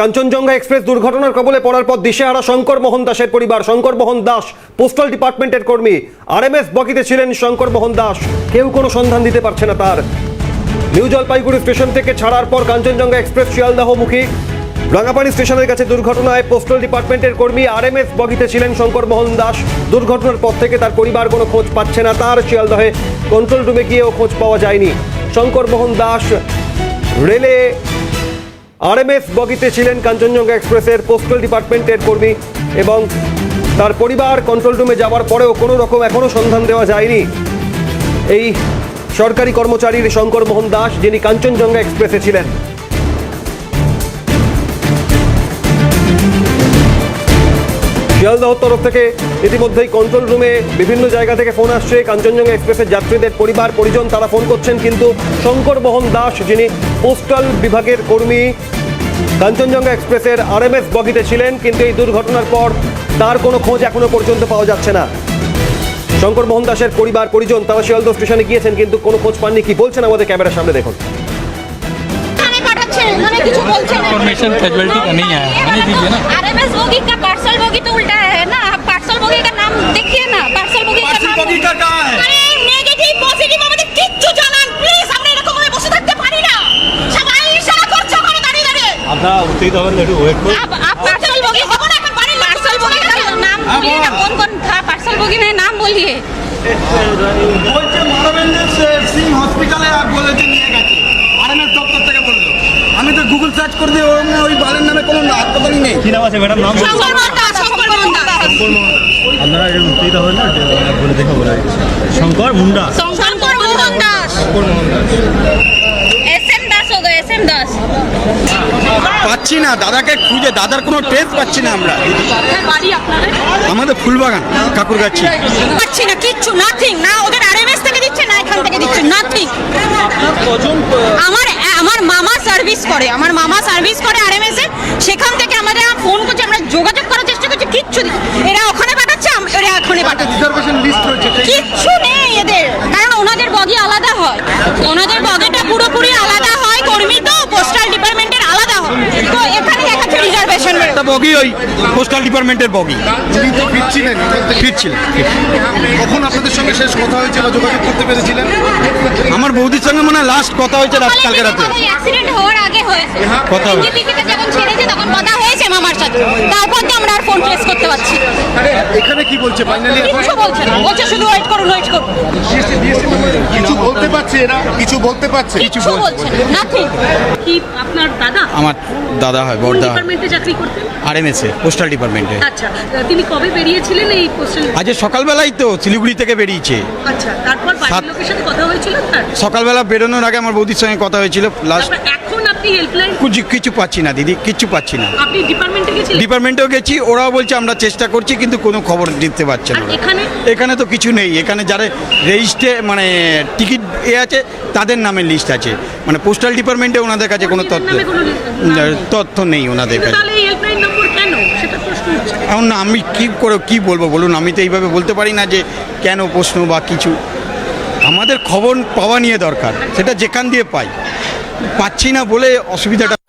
Kanchenjunga express দুর্ঘটনার কবলে পড়ার পর দিশেহারা শঙ্কর মোহন দাসের পরিবার। শঙ্কর মোহন দাস, পোস্টাল ডিপার্টমেন্টের কর্মী। আর আরএমএস বগিতে ছিলেন শঙ্কর মোহন দাস। কেউ কোনো সন্ধান দিতে পারছে না তার। নিউ জলপাইগুড়ি স্টেশন থেকে ছাড়ার পর কাঞ্চনজঙ্ঘা এক্সপ্রেস শিয়ালদাহমুখী। রাঙাপানি স্টেশনের কাছে দুর্ঘটনায় পোস্টাল ডিপার্টমেন্টের কর্মী আর আরএমএস বগিতে ছিলেন শঙ্কর মোহন দাস। দুর্ঘটনার পর থেকে তার পরিবার কোনো খোঁজ পাচ্ছে না তার। শিয়ালদহে কন্ট্রোল রুমে গিয়েও খোঁজ পাওয়া যায়নি। শঙ্কর মোহন দাস রেলে আরএমএস বগিতে ছিলেন কাঞ্চনজঙ্ঘা এক্সপ্রেসের পোস্টাল ডিপার্টমেন্টের কর্মী এবং তার পরিবার কন্ট্রোল রুমে যাওয়ার পরেও কোনো রকম এখনও সন্ধান দেওয়া যায়নি। এই সরকারি কর্মচারীর শঙ্কর মোহন দাস, যিনি কাঞ্চনজঙ্ঘা এক্সপ্রেসে ছিলেন। শিয়ালদহ তরফ থেকে ইতিমধ্যেই কন্ট্রোল রুমে বিভিন্ন জায়গা থেকে ফোন আসছে। কাঞ্চনজঙ্ঘা এক্সপ্রেসের যাত্রীদের পরিবার, পরিজন তারা ফোন করছেন, কিন্তু শঙ্কর মোহন দাস, যিনি পোস্টাল বিভাগের কর্মী কাঞ্চনজঙ্ঘা এক্সপ্রেসের আরএমএস বগিতে ছিলেন কিন্তু এই দুর্ঘটনার পর তার কোনো খোঁজ এখনও পর্যন্ত পাওয়া যাচ্ছে না। শঙ্কর মোহন দাসের পরিবার পরিজন তারা শিয়ালদহ স্টেশনে গিয়েছেন কিন্তু কোনো খোঁজ পাননি। কি বলছেন আমাদের ক্যামেরার সামনে দেখুন। इन्फॉर्मेशन कैजुअलिटी का नहीं आया না উঠতেই তো হবে একটু ওয়েট করুন পার্সেল বগি হবে না এখন বাড়ি পার্সেল বগি নাম বলি। না কোন কোন পার্সেল বগি নাম বলছে সিং হসপিটালে বলেছে নিয়ে গেছে। আরএমএস দপ্তর থেকে বলল। আমি তো গুগল সার্চ করে দিয়ে ওই বালের নামে কোনো হাসপাতালই নেই। কি নাম আছে ম্যাডাম? নাম শঙ্কর আপনারা উঠতেই তো হবে না বলে দেখা বলে শঙ্কর মুন্ডা। পাচ্ছি না দাদাকে খুঁজে দাদার কোনো ট্রেস পাচ্ছি না আমরা। আমাদের ফুলবাগান কাকুরগাছি পাচ্ছি না কিচ্ছু নাথিং না ওদের আরএমএস থেকে দিচ্ছে না এখান থেকে দিচ্ছে নাথিং আমার আমার মামা সার্ভিস করে আমার মামা সার্ভিস করে আরএমএস এ। সেখান থেকে আমাদের ফোন করছে আমরা যোগাযোগ করার চেষ্টা করছি কিচ্ছু এরা ওখানে পাঠাচ্ছে এরা এখানে পাঠাচ্ছে। কিচ্ছু নেই এদের কারণ ওনাদের বগি আলাদা হয় ওনাদের বগিটা পুরোপুরি আলাদা হয় কর্মী তো পোস্টাল ডিপার্টমেন্টের আলাদা হয় তো এখানে দেখাচ্ছে রিজার্ভেশন একটা বগি ওই পোস্টাল ডিপার্টমেন্টের বগি। তো ফিরছিলেন ফিরছিল কখন আপনাদের সঙ্গে শেষ কথা হয়েছে যোগাযোগ করতে পেরেছিলেন? আমার বৌদির সঙ্গে মনে হয় লাস্ট কথা হয়েছে রাত কালকে রাতে। অ্যাক্সিডেন্ট হওয়ার আগে হয়েছে। কথা হয়েছে। এনজিপিতে তখন কথা হয়েছে মামার সাথে। তারপর তো আমরা আর ফোন ট্রেস করতে পারছি কি বলছে ফাইনালি কিচ্ছু বলছে না বলছে শুধু ওয়েট করুন ওয়েট করুন। কিছু বলতে পারছে এরা? কিছু বলতে পারছে। কিচ্ছু বলছে নাথিং কি আপনার দাদা? আমার দাদা হয় বড়দা ডিপার্টমেন্টে চাকরি করতেন? আরএমএসে পোস্টাল ডিপার্টমেন্টে আচ্ছা তিনি কবে বেরিয়েছিলেন এই পোস্টাল আজ সকালবেলাই তো শিলিগুড়ি থেকে বেরিয়েছে। আচ্ছা তারপর বাড়ির লোকের সাথে কথা হয়েছিল তার? সকালবেলা বেরোনোর আগে আমার বৌদির সঙ্গে কথা হয়েছিল লাস্ট কিছু কিছু পাচ্ছি না দিদি কিচ্ছু পাচ্ছি না। আপনি ডিপার্টমেন্টে গেছিলেন? ডিপার্টমেন্টেও গেছি ওরাও বলছে আমরা চেষ্টা করছি কিন্তু কোনো খবর দিতে পারছে না। এখানে? এখানে তো কিছু নেই এখানে যারা রেজিস্ট্রে মানে টিকিট এ আছে তাদের নামে লিস্ট আছে। মানে পোস্টাল ডিপার্টমেন্টে ওনাদের কাছে কোনো তথ্য তথ্য নেই ওনাদের কাছে। এখন না আমি কি করে কি বলব? বলুন আমি তো এইভাবে বলতে পারি না যে কেন প্রশ্ন বা কিছু। আমাদের খবর পাওয়া নিয়ে দরকার সেটা যেখান দিয়ে পাই। পাচ্ছি না বলে অসুবিধাটা